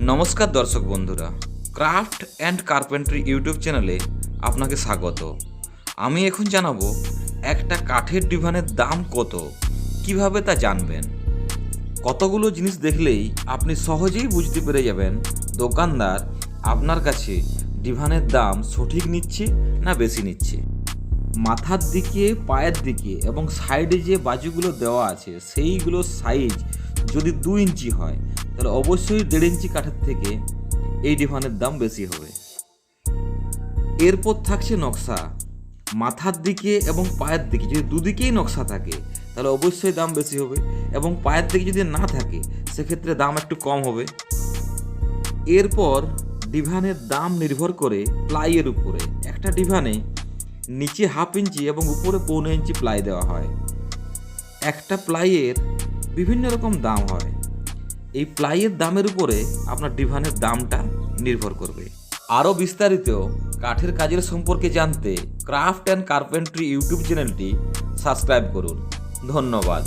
নমস্কার দর্শক বন্ধুরা, ক্রাফট অ্যান্ড কার্পেন্ট্রি ইউটিউব চ্যানেলে আপনাকে স্বাগত। আমি এখন জানাব একটা কাঠের ডিভানের দাম কত, কীভাবে তা জানবেন। কতগুলো জিনিস দেখলেই আপনি সহজেই বুঝতে পেরে যাবেন দোকানদার আপনার কাছে ডিভানের দাম সঠিক নিচ্ছে না বেশি নিচ্ছে। মাথার দিকে, পায়ের দিকে এবং সাইডে যে বাজুগুলো দেওয়া আছে, সেইগুলোর সাইজ যদি দু ইঞ্চি হয় তাহলে অবশ্যই দেড় ইঞ্চি কাঠের থেকে এই ডিভানের দাম বেশি হবে। এরপর থাকছে নকশা। মাথার দিকে এবং পায়ের দিকে, যদি দুদিকেই নকশা থাকে, তাহলে অবশ্যই দাম বেশি হবে এবং পায়ের দিকে যদি না থাকে, সেক্ষেত্রে দাম একটু কম হবে। এরপর ডিভানের দাম নির্ভর করে প্লাইয়ের উপরে। একটা ডিভানে নিচে হাফ ইঞ্চি এবং উপরে পৌনে ইঞ্চি প্লাই দেওয়া হয়। একটা প্লাইয়ের বিভিন্ন রকম দাম হয়। এই প্লাইয়ের দামের উপরে আপনার ডিভানের দামটা নির্ভর করবে। আরও বিস্তারিত কাঠের কাজের সম্পর্কে জানতে ক্রাফট অ্যান্ড কার্পেন্ট্রি ইউটিউব চ্যানেলটি সাবস্ক্রাইব করুন। ধন্যবাদ।